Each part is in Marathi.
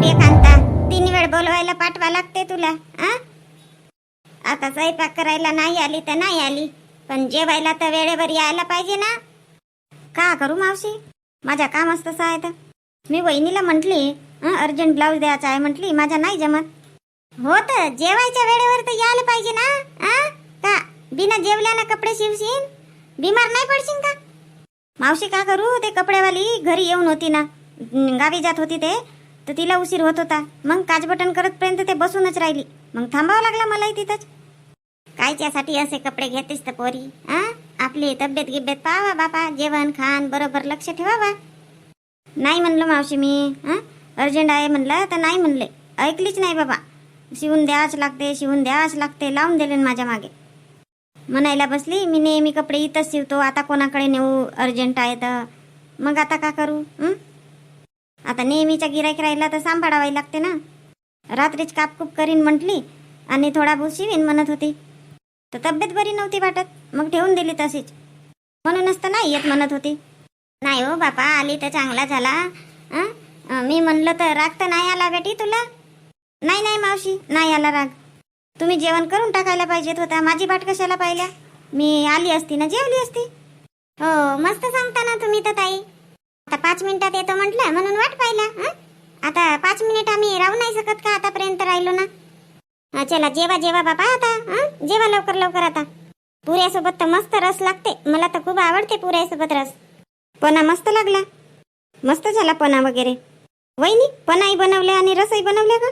सूर्यकांता तीन वेळ बोलवायला पाठवा लागते तुला आ? आता स्वयंपाक करायला नाही आली तर नाही आली पण जेवायला तर वेळेवर यायला पाहिजे ना. का करू मावशी? माझ्या कामच तसं आहे तर. मी वहिनीला म्हटली अर्जंट ब्लाऊज द्यायचा आहे म्हटली माझा नाही जमत. हो तर जेवायच्या वेळेवर तर यायला पाहिजे ना आ? का बिना जेवल्यानं कपडे शिवशीन? बिमार नाही पडशील का? मावशी का करू? ते कपडेवाली घरी येऊन होती ना गावी जात होती ते. तर तिला उशीर होत होता. मग काच बटन करतपर्यंत ते बसूनच राहिली. मग थांबावं लागला मलाही तिथंच. कायच्यासाठी असे कपडे घेतेस तर पोरी आ? आपली तब्येत गिब्येत पाहावा बापा. जेवण खान बरोबर लक्ष ठेवावा. नाही म्हणलं मावशी मी हा अर्जंट आहे म्हणलं तर नाही म्हणले. ऐकलीच नाही बाबा. शिवून द्यावंच लागते शिवून द्यावंच लागते लावून दिले माझ्या मागे. म्हणायला बसली मी नेहमी कपडे इथंच शिवतो आता कोणाकडे नेऊ? अर्जंट आहे तर. मग आता का करू हं? आता नेहमीच्या गिरायक राहिला तर सांभाळावी लागते ना. रात्रीच कापकूप करीन म्हटली आणि थोडा भूस शिवीन म्हणत होती. तर तब्येत बरी नव्हती वाटत. मग ठेवून दिली तशीच. म्हणूनच तर नाही येत म्हणत होती. नाही हो बापा आली तर चांगला झाला. मी म्हणलं तर राग तर नाही आला बेटी तुला? नाही नाही मावशी नाही आला राग. तुम्ही जेवण करून टाकायला पाहिजेत होता. माझी बाट कशाला पाहिल्या? मी आली असती ना जेवली असती? हो मस्त सांगता ना तुम्ही तर ताई. आता पाच मिनिटात येतो म्हटलं म्हणून वाट पाहिला आता पाच मिनिट आम्ही राहू नाही शकत का आतापर्यंत राहिलो ना? चला जेवा जेवा बाबा आता जेवा लवकर लवकर आता. पुऱ्यासोबत तर मस्त रस लागते. मला तर खूप आवडते पुऱ्यासोबत रस. पना मस्त लागला. मस्त झाला पना वगैरे. वहिनी पनाही बनवल्या आणि रसही बनवल्या का?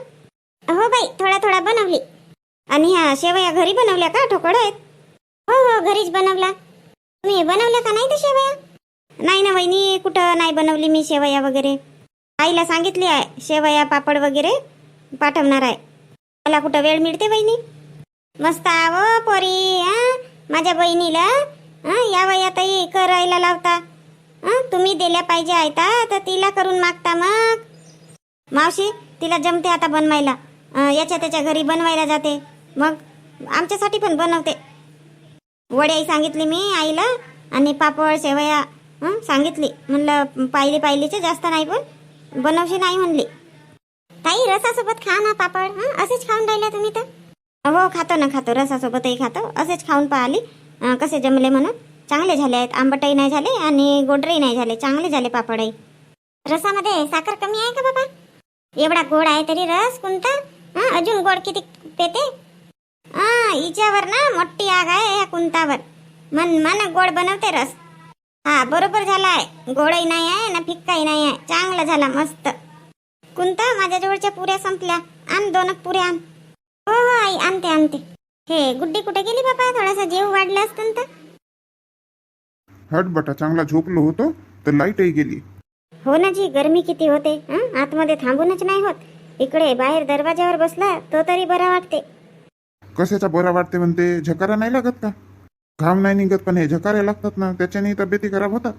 हो बाई थोडा थोडा बनवली. आणि ह्या शेवया घरी बनवल्या का? ठोकळ आहेत. हो हो घरीच बनवला. तुम्ही बनवल्या का नाही ते शेवया? नाही ना वहिनी कुठं नाही बनवली मी शेवया वगैरे. आईला सांगितली आहे शेवया पापड वगैरे पाठवणार आहे. मला कुठं वेळ मिळते वहिनी? मस्त आव पोरी हां? माझ्या बहिणीला हा? या वयातही करायला लावता. तुम्ही दिल्या पाहिजे आयता तर तिला करून मागता मग. मावशी तिला जमते आता बनवायला. याच्या त्याच्या घरी बनवायला जाते. मग आमच्यासाठी पण बनवते. वड्याही सांगितली मी आईला आणि पापड शेवया हं, सांगितली. म्हणलं पाहिली पाहिलीचे जास्त नाही पण बनवशी नाही म्हणली. ताई रसासोबत खा ना पापड हं? असेच खाऊन राहिल्या तुम्ही तर. हो खातो ना खातो. रसासोबतही खातो. असेच खाऊन पाहिले. कसे जमले म्हणून. चांगले झाले आहेत. आंबटही नाही झाले आणि गोडरही नाही झाले. चांगले झाले पापडही. रसामध्ये साखर कमी आहे का बाबा? एवढा गोड आहे तरी रस कोणता? हं, अजून गोड किती पेते? हिच्यावर ना मोठी आग आहे या कुंतावर. मन मन गोड बनवते रस. हा बरोबर झाला आहे गोडही नाही आहे ना फिक्काही नाही आहे. चांगला झाला मस्त. कुंता माझ्या जवळच्या पुऱ्या संपल्या. आण दोन पुऱ्या आण. हो हो आई आणते आणते. हे गुड्डी कुठे गेली बाबा? थोडासा जीव वाढला असतं तर? हट बटा चांगला झोपलो होतो तर लाईटही गेली. हो ना जी गरमी किती होते हं? आतमध्ये थांबूनच नाही होत. इकडे बाहेर दरवाजावर बसला तो तरी बरा वाटते. कशाचा बरा वाटते म्हणते? झकारा नाही लागत का? घाम नाही निघत पण हे झकारे लागतात ना त्याच्याने तब्येती खराब होतात.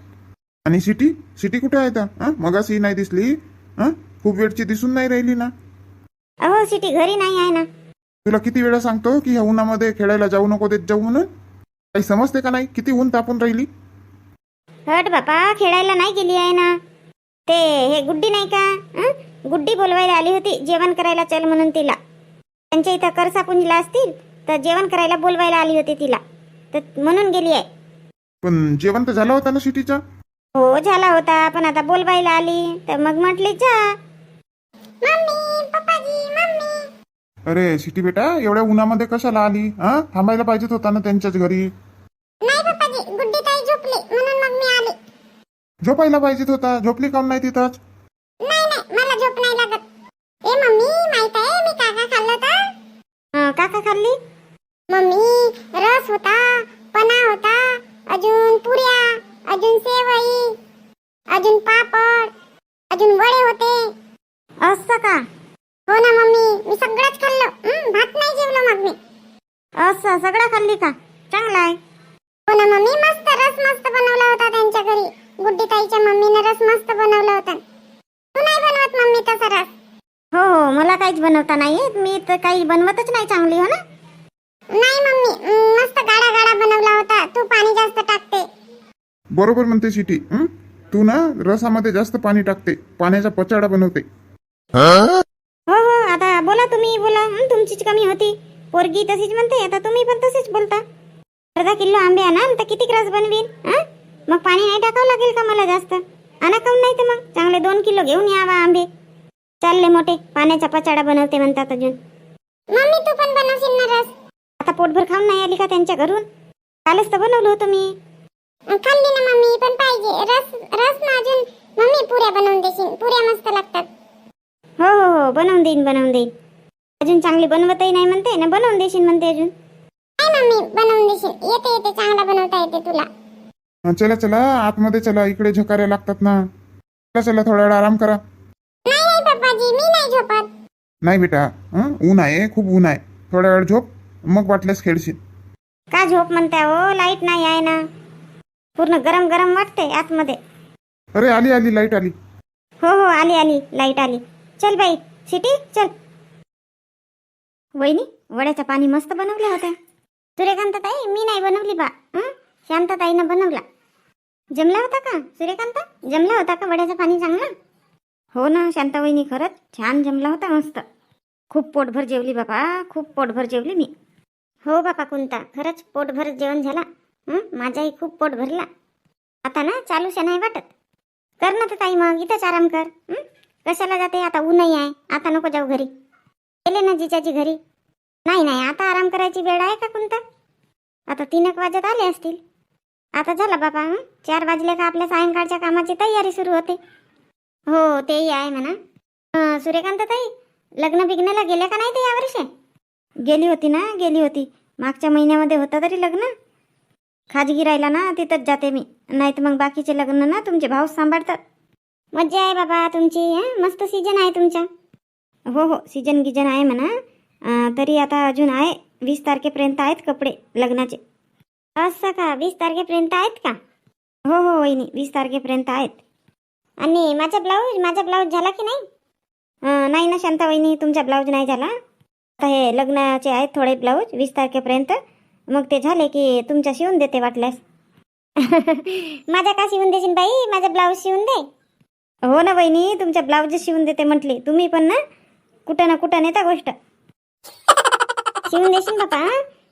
आणि सिटी सिटी कुठे आहे तर? मगाशी नाही दिसली. हं? खूप वेळची दिसून नाही राहिली ना. अहो सिटी घरी नाही आहे ना. तुला किती वेळा सांगतो की ह्या उन्हामध्ये खेळायला जाऊ नको देत जाऊ म्हणून? काही समजते का नाही? किती ऊन तापून राहिली. हट बापा खेळायला नाही गेली आहे ना. ते हे गुड्डी नाही का? गुड्डी बोलवायला आली होती जेवण करायला चल म्हणून तिला. त्यांच्या इथं करसा पुंजला असतील तर जेवण करायला बोलवायला आली होती तिला. तर म्हणून गेली आहे. पण जेवण तर झालं होता ना सिटीचा हो झाला होता पण आता बोलवायला आली तर मग म्हटली जा मम्मी पप्पाजी मम्मी. अरे सिटी बेटा एवढ्या उन्हामध्ये कशाला आली? हा? थांबायला पाहिजेत होता ना त्यांच्याच घरी. नाही पप्पाजी गुड्डी ताई झोपली म्हणून मग मी आली. झोपायला पाहिजेत होता. झोपली काऊन नाही तिथंच नाही नाही मला झोप नाही लागत. ए मम्मी माहीत आहे मी काका खाल्लं तर? काका खाल्ली? मम्मी रस होता पना होता अजून पुऱ्या अजून सेवई अजून पापड अजून वडे होते. असं का? हो ना मम्मी मी सगळंच खाल्लं. भात नाही जेवलो मग मी. असं सगळं खाल्ली का? चांगलं आहे. हो ना मम्मी मस्त रस मस्त बनवला होता त्यांच्या घरी. गुड्डी ताईच्या मम्मीने रस मस्त बनवला होता. तू नाही बनवत मम्मी तसा रस? हो हो मला काहीच बनवता नाही मी तर काही बनवतच नाही चांगली हो ना? नाही मम्मी. मस्त गाडा गाडा बनवला होता. तू पाणी जास्त टाकते. बरोबर म्हणते सिटी हं? तू ना रसामध्ये जास्त पाणी टाकते. पाण्याचा पचाडा बनवते. हो हो. आता बोला तुम्ही बोला. हं, तुमचीच कमी होती. पोरगी तशीच म्हणते. आता तुम्ही पण तसेच बोलता. अर्धा किलो आंबे आणा तर किती ग्रास बनवीन? हं? मग पाणी नाही टाकावं लागेल का मला जास्त? आणा काऊन नाही तर मग. चांगले दोन किलो घेऊन यावा आंबे. चालले मोठे. पाण्याचा पचाडा बनवते म्हणतात अजून. मम्मी तू पण बनवशील ना रस? आता पोटभर खाऊन नाही आली का त्यांच्या घरून? कालच तर बनवलं होतं मी. खाल्ली ना मम्मी पण पाहिजे. रस रस ना अजून. मम्मी पुऱ्या बनवून देशील. पुऱ्या मस्त लागतात. हो हो हो बनवून देईन बनवून देईन. अजून चांगली बनवतही नाही म्हणते ना बनवून देशील म्हणते अजून. काय मम्मी बनवून देशील. येते येते. चांगला बनवता येते तुला. चला चला. आतमध्ये चला. इकडे झकाऱ्या लागतात ना. चला चला. थोडा वेळ आराम करा. नाही नाही पप्पाजी. मी नाही झोपत. नाही बेटा. हं ऊन आहे. खूप ऊन आहे. थोडा वेळ झोप. मग वाटल्यास खेळशील. का झोप म्हणताय हो लाइट नाही आहे ना. पूर्ण गरम गरम वाटते आतमध्ये. अरे आली आली लाइट आली. हो हो आली आली लाइट आली. चल बाई सिटी चल. वहिनी वड्याचं पाणी मस्त बनवल्या होत्या. सूर्यकांत ताई मी नाही बनवली बा. हं? शांताताईनं बनवला. जमला होता का सूर्यकांत? जमला होता का वड्याचं पाणी चांगला? हो ना शांता वहिनी खरंच छान जमला होता मस्त. खूप पोटभर जेवली बाबा खूप पोटभर जेवली मी. हो बापा कुंता खरंच पोटभर जेवण झाला. माझाही खूप पोट भरला. आता ना चालूशा नाही वाटत. कर ना तर ताई मग इथंच आराम कर. कशाला जाते? आता ऊनही आहे. आता नको जाऊ घरी. गेले ना जिजाजी घरी. नाही नाही आता आराम करायची वेळ आहे का कोणता आता तीन एक वाजत आले असतील. आता झाला बाबा चार वाजले का आपल्या सायंकाळच्या कामाची तयारी सुरू होते. हो तेही आहे म्हणा. सूर्यकांत ताई लग्न बिग्नाला गेल्या का नाही ते यावर्षी? गेली होती ना गेली होती. मागच्या महिन्यामध्ये होतं तरी लग्न? खाजगी राहिला ना तिथंच जाते मी. नाही तर मग बाकीचे लग्न ना तुमचे भाऊ सांभाळतात. मज्जा आहे बाबा तुमची हं? मस्त सीजन आहे तुमचा. हो हो सीजन गिजन आहे म्हणा. तरी आता अजून आहे. वीस तारखेपर्यंत आहेत कपडे लग्नाचे. असं का? वीस तारखेपर्यंत आहेत का? हो हो वहिनी वीस तारखेपर्यंत आहेत. आणि माझा ब्लाऊज माझा ब्लाऊज झाला की नाही? नाही ना शांता वहिनी तुमचा ब्लाऊज नाही झाला? आता हे लग्नाचे आहेत थोडे ब्लाऊज वीस तारखेपर्यंत. मग ते झाले की तुमच्या शिवून देते वाटल्यास. माझ्या का शिवून देशील बाई? माझा ब्लाऊज शिवून दे. हो ना बहिणी तुमच्या ब्लाऊज शिवून देते म्हटली. तुम्ही पण ना कुठं ना कुठं नेता गोष्ट. शिवून देशील बापा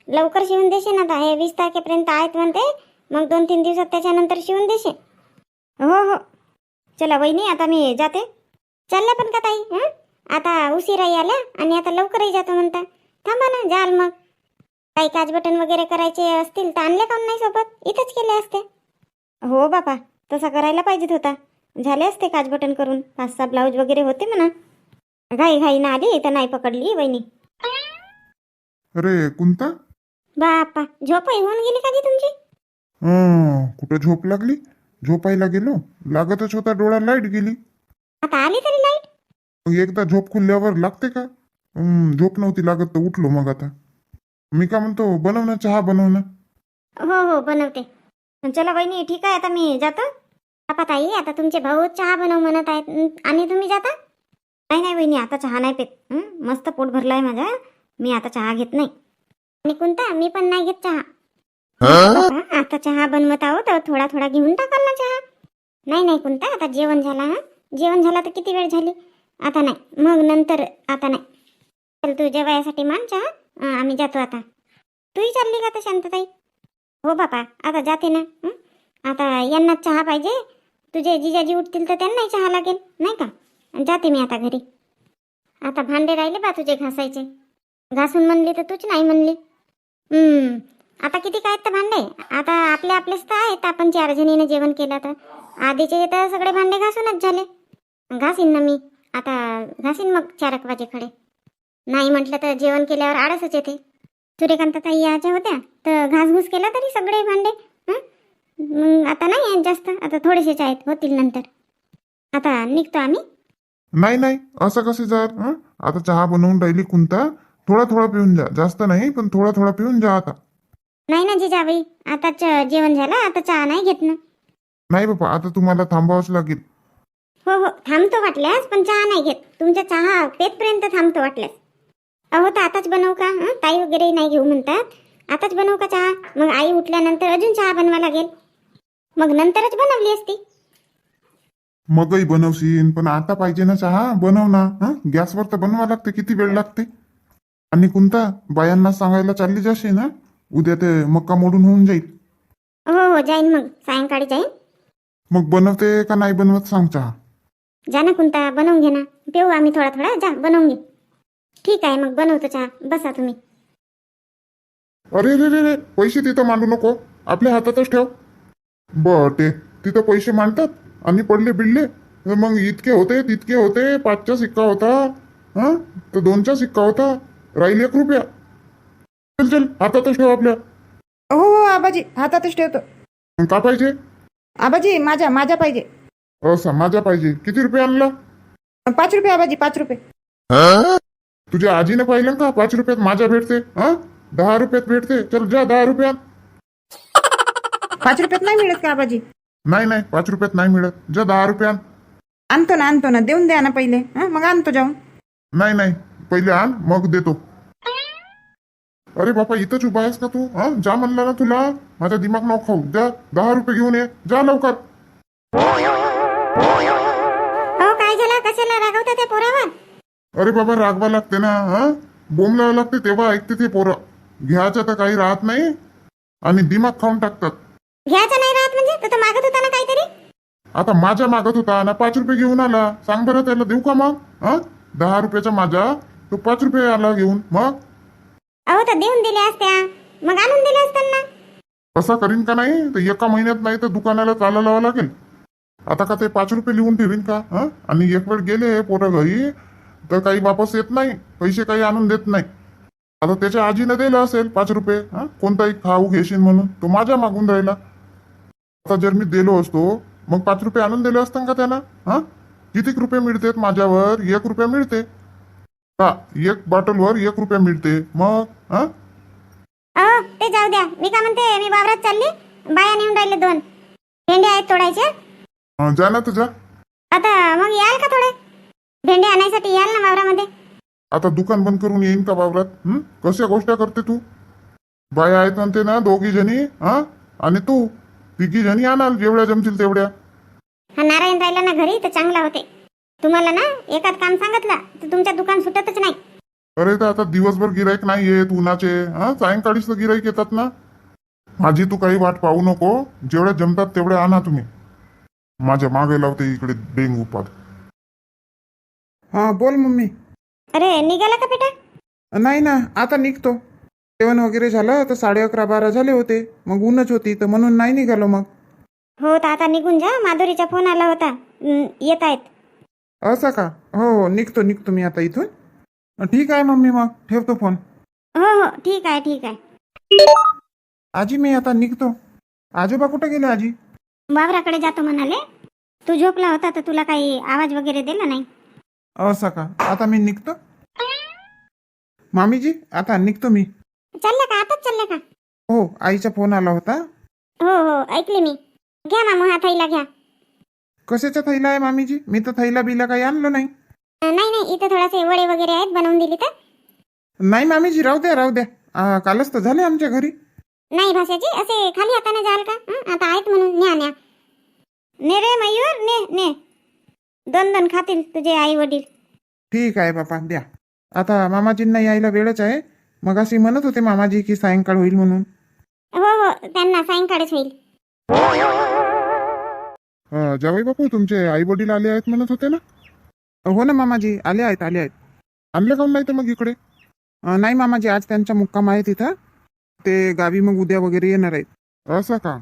लवकर शिवून देशील आता. हे वीस तारखेपर्यंत आहेत म्हणते. मग दोन तीन दिवसात त्याच्यानंतर शिवून देशील. हो हो. चला वहिनी आता मी जाते. चालल्या पण का ताई हां? आता उशिराही आल्या आणि आता लवकरही जातो म्हणता. थांबा ना जाल मग. काही काच बटन वगैरे करायचे असतील तर आणले काऊन नाही सोबत? इथंच केले असते. हो बापा तसा करायला पाहिजेत होता. झाले असते काच बटन करून. पाच सहा ब्लाऊज वगैरे होते म्हणा. घाई घाई ना आली तर नाही पकडली वहिनी. अरे कुंता? बापा झोप होऊन गेली का जी तुमची? हं, कुठं झोप लागली? झोपायला गेलो. लागतच होता डोळा लाइट गेली. आता आली तरी एकदा झोप खुलल्यावर लागते का? झोप नव्हती लागत तर उठलो मग आता. मी का म्हणतो बनव ना चहा बनव ना. हो हो बनवते. चला वहिनी ठीक आहे आता मी जातो. बापा ताई आता तुमचे भाऊ चहा बनव म्हणत आहेत. अं, आणि तुम्ही जाता? नाही नाही वहिनी आता चहा नाही पेत. हं, मस्त पोट भरलाय माझा. मी आता चहा घेत नाही. आणि कोणता मी पण नाही घेत चहा. बापा, आता चहा बनवत आहो तर थोडा थोडा घेऊन टाकाल ना चहा? नाही नाही कोणता आता जेवण झाला हा? जेवण झाला तर किती वेळ झाली? आता नाही. मग नंतर आता नाही. चल तू जेवायसाठी मान चहा आम्ही जातो आता. तूही चालली का आता शांतताई? हो बापा आता जाते ना. आता यांना चहा पाहिजे. तुझे जिजाजी उठतील तर त्यांनाही चहा लागेल नाही का? जाते मी आता घरी. आता भांडे राहिले बा तुझे घासायचे. घासून म्हणली तर तूच नाही म्हणली. आता किती काय तर भांडे? आता आपले आपलेच तर आहेत. आपण चार जणीनं जेवण केलं तर. आधीचे तर सगळे भांडे घासूनच झाले. घासीन ना मी. आता घासीन मग चार एक वाजे खडे. नाही म्हटलं तर जेवण केल्यावर आळसच येते. सूर्यकांत ताई याच्या होत्या तर घासघूस केला तरी सगळे भांडे? मग आता नाही आहेत जास्त आता थोडेसेच आहेत होतील नंतर. आता निघतो आम्ही. नाही नाही असं कसे जात हं? आता चहा बनवून राहिली कुंता थोडा थोडा पिऊन जा जास्त नाही पण थोडा थोडा पिऊन जा आता. नाही ना जिजाबाई आता च- जेवण झालं आता चहा नाही घेत ना. नाही बाबा आता तुम्हाला थांबावंच लागेल. हो हो थांबतो वाटल्यास पण चहा नाही घेत. तुमचा चहा पेतपर्यंत थांबतो वाटल्यास. अहो तर आताच बनवू का? हं? ताई वगैरे नाही घेऊ म्हणतात. आताच बनवू का चहा? मग आई उठल्यानंतर अजून चहा बनवा लागेल. मग नंतरच बनवली असती. मगही बनवशील पण आता पाहिजे ना चहा? बनव ना. हा? गॅसवर तर बनवा लागते किती वेळ लागते? आणि कोणता बायांना सांगायला चालली जाशील ना उद्या ते मक्का मोडून होऊन जाईल. हो हो जाईन मग. सायंकाळी जाईन. मग बनवते का नाही बनवत सांग चहा? जा ना कोणता बनवून घे ना. पिऊ आम्ही थोडा थोडा जा बनवून घे. ठीक आहे मग बनवतो चहा. बसा तुम्ही. अरे रे रे रे पैसे तिथं मांडू नको. आपल्या हातातच ठेव. बर ते. तिथं पैसे मांडतात आणि पडले बिडले. तर मग इतके होते तितके होते पाचचा सिक्का होता. हा? तर दोनचा सिक्का होता. राहील एक रुपया. चल चल हातातच ठेव आपल्या. हो हो आबाजी हातातच ठेवतो. मग का पाहिजे आबाजी माझ्या माझ्या पाहिजे. असा माझा पाहिजे किती रुपये आणला? पाच रुपये आबाजी पाच रुपये तुझ्या आजीने पाहिलं का? पाच रुपयात माझा भेटते हा? दहा रुपयात भेटते. चल जा दहा रुपयात पाच रुपयात नाही मिळत का आबाजी? नाही नाही पाच रुपयात नाही मिळत. जा दहा रुपयात आणतो ना आणतो ना. देऊन द्या ना पहिले. हं मग आणतो जाऊन. नाही नाही. पहिले आण मग देतो. अरे बापा इथंच उभा आहेस का तू? हा? जा म्हणला ना तुला. माझा दिमाग नको खाऊ जा दहा रुपये घेऊन ये. जा लवकर. अरे बाबा रागवा लागते ना हा? बोंबलावं लागते तेव्हा ऐकते ते पोरं. घ्यायचं तर काही राहत नाही आणि दिमाग खाऊन टाकतात. घ्यायचं नाही राहत म्हणजे? तर तो मागत होता ना काहीतरी? आता माझ्या मागत होता ना पाच रुपये घेऊन आला. सांग बरं त्याला देऊ का मग? हा? दहा रुपयाचा माझा तो पाच रुपये आला घेऊन मग? अहो तर देऊन दिले असत्या. मग आणून दिले असताना असा करीन का नाही? तर एका महिन्यात नाही तर दुकानाला चाला लावावं लागेल. आता का ते पाच रुपये लिहून ठेवीन का? हा? आणि एक वेळ गेले पोरं घरी तर काही वापस येत नाही पैसे काही आणून देत नाही. आता त्याच्या आजीनं दिलं असेल पाच रुपये हा? कोणताही खाऊ घेशील म्हणून तो माझ्या मागून राहिला. आता जर मी दिलो असतो मग पाच रुपये आणून दिले असतं का त्याला? हा? किती रुपये मिळतेत माझ्यावर? एक रुपया मिळते. हा एक बॉटलवर एक रुपया मिळते. मग हा? अहो ते जाऊ द्या. मी काय म्हणते मी वावरात चालली बाया नेऊन राहिले दोन. भेंडे आहेत तोडायचे. अं, जा ना तुझा आता मग याल का थोडे? भेंडे आणायसाठी याल ना वावरामध्ये? आता दुकान बंद करून येईन का वावरात? हं? कशा गोष्टी करते तू? बाया आहेत म्हणते ना दोघी जणी हा? आणि तू तिघी जणी आणाल जेवढ्या जमतील तेवढ्या. हा नारायण राहिला ना घरी तर चांगला होते. तुम्हाला ना एकात काम सांगितलं तर तुमच्या दुकान सुटतच नाही. अरे तर आता दिवसभर गिराईक नाही येत उन्हाचे हा? सायंकाळीच तर गिराईक येतात ना. माझी तू काही वाट पाहू नको जेवढ्या जमतात तेवढ्या आणा तुम्ही. माझ्या मागे लावते इकडे डेंग उपाद हा बोल मम्मी. अरे निघाला का बेटा? नाही ना आता निघतो. जेवण वगैरे झालं तर साडे अकरा बारा झाले होते. मग ऊनच होती तर म्हणून नाही निघालो मग. हो तर आता निघून जा. माधुरीचा फोन आला होता. येत आहेत. असं का? हो हो निघतो निघतो मी आता इथून. ठीक आहे मम्मी मग ठेवतो फोन. हो हो ठीक आहे ठीक आहे. आजी मी आता निघतो. आजोबा कुठे गेले आजी? वावराकडे जातो म्हणाले. तू झोपला होता तर तुला काही आवाज वगैरे दिला नाही? असं का? आता मी निघतो. मामीजी आता निघतो मी. चाललं का? आताच चाललं का? हो आईचा फोन आला होता. हो हो ऐकले मी. घ्या मामू हा थैला घ्या. कशाचा थैला आहे मामीजी? मी तर थैला बिला काही आणलं नाही. अं, नाही नाही इथं थोडासे वडे वगैरे आहेत बनवून दिली तर. नाही मामीजी राहू द्या राहू द्या. आ, कालच तर झाले आमच्या घरी. नाही भाषाजी असे खाली हाताने जाल का? हं? आता आहेत म्हणून न्या न्या. ने रे मयूर ने ने. दोन दोन खातील तुझे आई वडील. ठीक आहे बापा द्या. आता मामाजींना यायला वेळच आहे. मग अशी म्हणत होते मामाजी की सायंकाळ होईल म्हणून. हो हो त्यांना सायंकाळीच होईल. अं, जावई बापू तुमचे आई वडील आले आहेत म्हणत होते ना? हो ना मामाजी आले आहेत आले आहेत. आणले काऊन नाही तर मग इकडे? अ, नाही मामाजी आज त्यांचा मुक्काम आहे तिथं. ते गावी मग उद्या वगैरे येणार आहेत. असं का?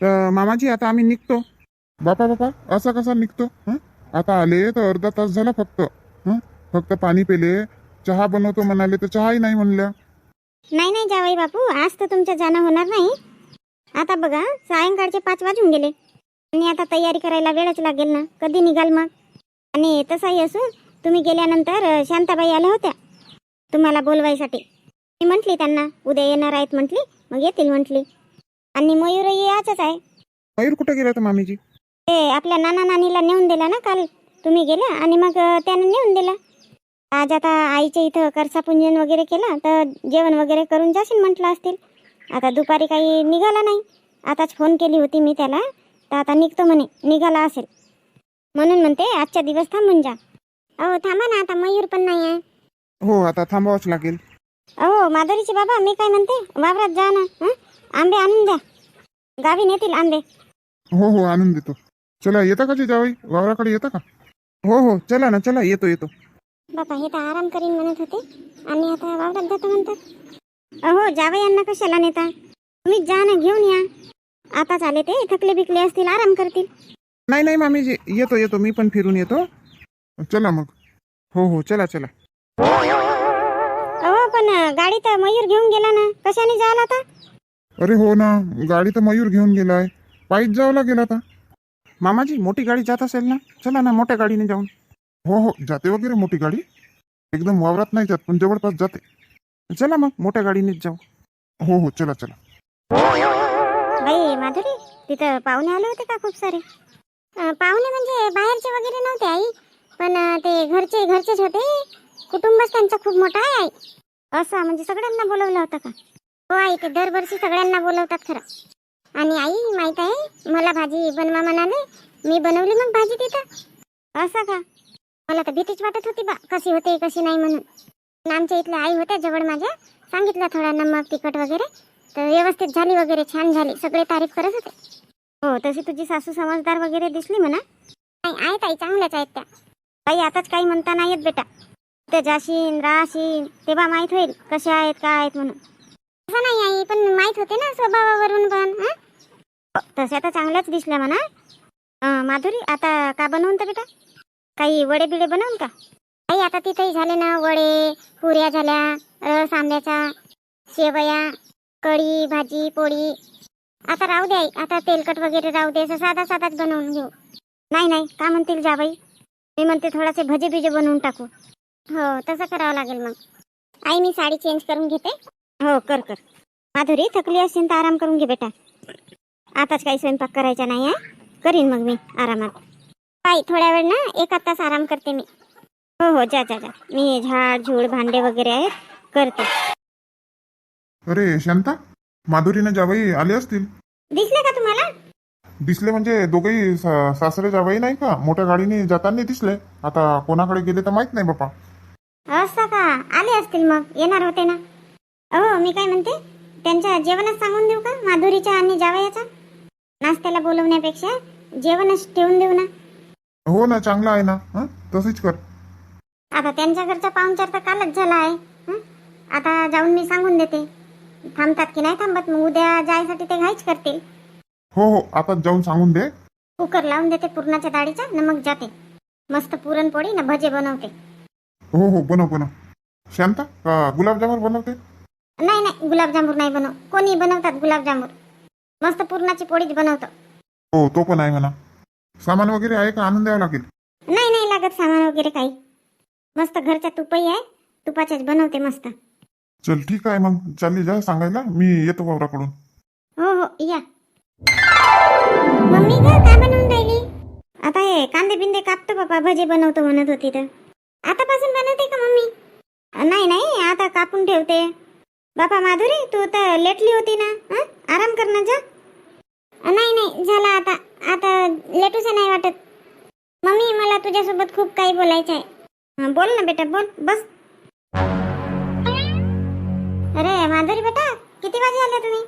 तर मामाजी आता आम्ही निघतो. बापा बापा असा कसा निघतो? हं? आता आले तर अर्धा तास झाला फक्त. हं? फक्त पाणी पेले. चहा बनवतो म्हणाले तर चहाही नाही म्हणल्या. नाही नाही जावई बापू आज तर तुमचं जाणं होणार नाही. आता बघा सायंकाळचे पाच वाजून गेले. आणि आता तयारी करायला वेळच लागेल ना. कधी निघाल मग? आणि तसाही असू तुम्ही गेल्यानंतर अ, शांताबाई आल्या होत्या. तुम्हाला बोलवायसाठी. मी म्हटली त्यांना उद्या येणार आहेत म्हटली मग येतील म्हटली. आणि मयूरही याचच आहे. मयूर कुठे गेला तर मामीजी? ते आपल्या नाना नानीला नेऊन दिला ना काल? तुम्ही गेल्या आणि मग त्यानं नेऊन दिला. आज आता आईच्या इथं करसापुंजन वगैरे केलं तर जेवण वगैरे करून जाशील म्हटलं असतील. आता दुपारी काही निघाला नाही. आताच फोन केली होती मी त्याला तर आता निघतो म्हणे निघाला असेल. म्हणून म्हणते आजच्या दिवस थांबून जा. अहो थांबा ना आता मयूर पण नाही आहे. हो आता थांबावंच लागेल. अहो माधुरीचे बाबा मी काय म्हणते वावरात जा ना हं? आंबे आणून द्या. गावी नेतील आंबे. हो हो आणून देतो. चला येता का जावई वावराकडे येता का? हो हो चला ना चला येतो येतो. बाबा हे तर आराम करीन म्हणत होते. आणि आता वावरात जातो म्हणतात. अहो जावई यांना कशाला नेता? तुम्ही जा ना घेऊन या. आताच आले ते थकले बिकले असतील आराम करतील. नाही नाही मामीजी येतो येतो मी पण फिरून येतो. चला मग. हो हो चला चला. अहो पण गाडी तर मयूर घेऊन गेला ना. कशाने जायला आता? अरे हो ना गाडी तर मयूर घेऊन गेलाय. पायीच जावं लागेल आता. मामाजी मोठी गाडी जात असेल ना? चला ना मोठ्या गाडीने जाऊन. हो हो जाते वगैरे मोठी गाडी. एकदम वावरात नाही जात पण जवळपास जाते. चला मग मोठ्या गाडीनेच जाऊ. हो हो चला चला. बाई माधुरी तिथं पाहुणे आले होते का खूप सारे? पाहुणे म्हणजे बाहेरचे वगैरे नव्हते आई. पण ते घरचे घरचेच होते. कुटुंबच त्यांचं खूप मोठं आहे आई. असं म्हणजे सगळ्यांना बोलवलं होतं का? हो आई ते दरवर्षी सगळ्यांना बोलवतात खरं. आणि आई माहीत आहे? मला भाजी बनवा म्हणाले. मी बनवली मग भाजी तिथं. असं का? मला तर भीतीच वाटत होती बा. कशी होते कशी नाही म्हणून. पण आमच्या इथल्या आई होत्या जवळ माझ्या. सांगितलं थोडा नमक तिखट वगैरे. तर व्यवस्थित झाली वगैरे छान झाली. सगळे तारीफ करत होते. हो तशी तुझी सासू समजदार वगैरे दिसली म्हणा. नाही आहेत आई चांगल्याच आहेत त्या. काही आताच काही म्हणता नाही येत बेटा. ते जाशीन राशीन तेव्हा माहीत होईल कशा आहेत काय आहेत म्हणून. असं नाही आई पण माहीत होते ना स्वभावावरून पण हं? तशा तर चांगल्याच दिसल्या म्हणा. माधुरी आता का बनवून तर बेटा? काही वडे बिडे बनवून का? आई आता तिथेही झाले ना वडे पुऱ्या झाल्या रस आंब्याचा शेवया कढी भाजी पोळी. आता राहू दे आई आता तेलकट वगैरे राहू दे असं साधा साधाच बनवून घेऊ. नाही नाही का म्हणतील जाबाई मी म्हणते थोडासे भजे बिजे बनवून टाकू. हो तसं करावं लागेल मग. आई मी साडी चेंज करून घेते. हो कर कर. माधुरी थकली असेल तर आराम करून घे बेटा. आताच काही स्वयंपाक करायचा नाही आहे करीन मग मी आरामात. आई थोड्या वेळ ना एक तास आराम करते मी. हो हो जा जा जा. मी झाड झूड भांडे वगैरे आहेत करते. अरे शांता माधुरीने जावई आले असतील? दिसले का तुम्हाला? दिसले म्हणजे दोघेही सा- सासरे जावई नाही का? मोठ्या गाडीने जाताना दिसले. आता कोणाकडे गेले तर माहीत नाही बापा. असं का? आले असतील मग. येणार होते ना. हो मी काय म्हणते? त्यांच्या जेवणच सांगून देऊ का? माधुरीच्या आणि जावयाचा? नाश्त्याला बोलवण्यापेक्षा जेवणच ठेवून देऊ ना. हो ना चांगला आहे ना हं? तसंच कर. आता त्यांच्या घरचा पाहुणचार तर कालच झाला आहे हं? आता जाऊन मी सांगून देते. थांबतात की नाही थांबत? मग उद्या जायसाठी ते घाईच करतील. हो हो आता जाऊन सांगून दे. कुकर लावून देते पुरणाच्या डाळीचा न मग जाते. मस्त पुरणपोळी ना भजे बनवते. हो हो बनव बनव. शांता का गुलाबजामुन बनवते? नाही नाही गुलाबजामुन नाही बनव कोणी बनवतात गुलाबजामुन? मस्त पुरणाची पोळीच बनवतो. हो तो पण आहे म्हणा. सामान वगैरे आहे का? आणून द्यावं लागेल. नाही नाही लागत सामान वगैरे काही. मस्त घरच्या तुपही आहे. तुपाच्याच बनवते मस्त. चल ठीक आहे मग. चालली जा सांगायला. मी येतो वावराकडून. हो हो या. मम्मी ग काय बनवून राहिली? आता हे कांदे बिंदे कापतो बाबा भजे बनवतो म्हणत होती तर. आतापासून बनवते का मम्मी? नाही नाही. आता कापून ठेवते. बापा माधुरी तू तर लेटली होती ना? हं? आराम कर ना जा नाही नाही झाला आता. आता लेटूचं नाही वाटत. मम्मी मला तुझ्यासोबत खूप काही बोलायचं आहे. बोल ना बेटा बोल बस. अरे माधुरी बेटा किती वाजे आले तुम्ही?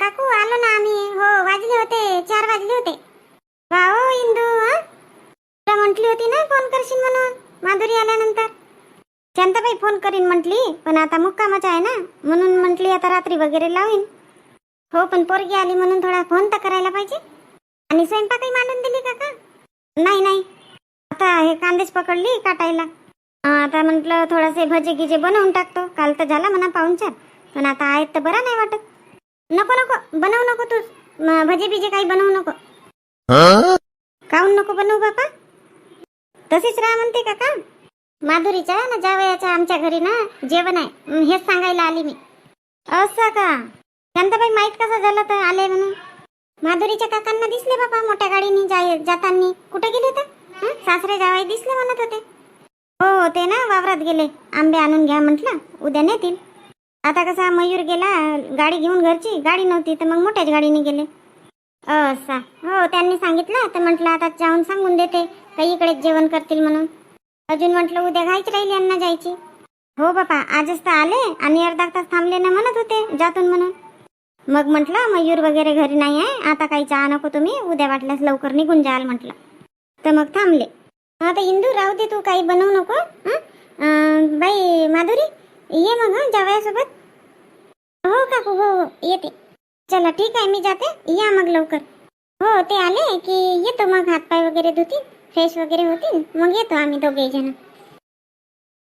काकू आलो ना आम्ही. हो वाजले होते चार वाजले होते. वा हो इंदू हा तुला म्हटली होती ना फोन करशील म्हणून माधुरी आल्यानंतर. शांताबाई फोन करीन म्हटली पण आता मुक्कामच आहे ना म्हणून म्हटली आता रात्री वगैरे लावीन. हो पण पोरगी आली म्हणून थोडा फोन तर करायला पाहिजे. आणि स्वयंपाकही मांडून दिली काका नाही नाही. आता हे कांदेच पकडली काटायला. आता म्हटलं थोडासे भजे गिजे बनवून टाकतो. काल तर झाला म्हणा पाहुणचार. पण आता आहेत तर बरा नाही वाटत. नको नको. बनवू नको तू. भजे बिजे काही बनवू नको. काहून नको बनवू बापा? तसेच राहा म्हणते काका. माधुरीच्या ना जावयाच्या आमच्या घरी ना जेवण आहे. हेच सांगायला आली मी. असं का? शांताबाई माहीत कसं झालं तर आले म्हणून? माधुरीच्या काकांना दिसले बाबा मोठ्या गाडीने जाय जाताना. कुठे गेले तर सासरे जावाई दिसले म्हणत होते. हो हो ते ना वावरात गेले. आंबे आणून घ्या म्हटलं. उद्या नेतील. आता कसा मयूर गेला गाडी घेऊन घरची. गाडी नव्हती तर मग मोठ्याच गाडीने गेले. असा. हो त्यांनी सांगितलं. तर म्हटलं आता जाऊन सांगून देते. काही इकडेच जेवण करतील म्हणून. अजून म्हटलं उद्या घाईच राहिली यांना जायची. हो बापा आजच तर आले. आणि अर्धा तास थांबले ना म्हणत होते. जातून म्हणून. मग म्हटलं मयूर वगैरे घरी नाही आहे आता काही चहा नको तुम्ही उद्या वाटल्यास लवकर निघून जाल म्हटलं. तर मग थांबले. आता इंदू राहू दे तू काही बनवू नको बाई माधुरी ये मग जावयासोबत. हो काकू हो हो येते. चला ठीक आहे मी जाते. या मग लवकर. हो ते आले की येतो मग हातपाय वगैरे धुतील फ्रेश वगैरे होतील मग येतो आम्ही दोघे जण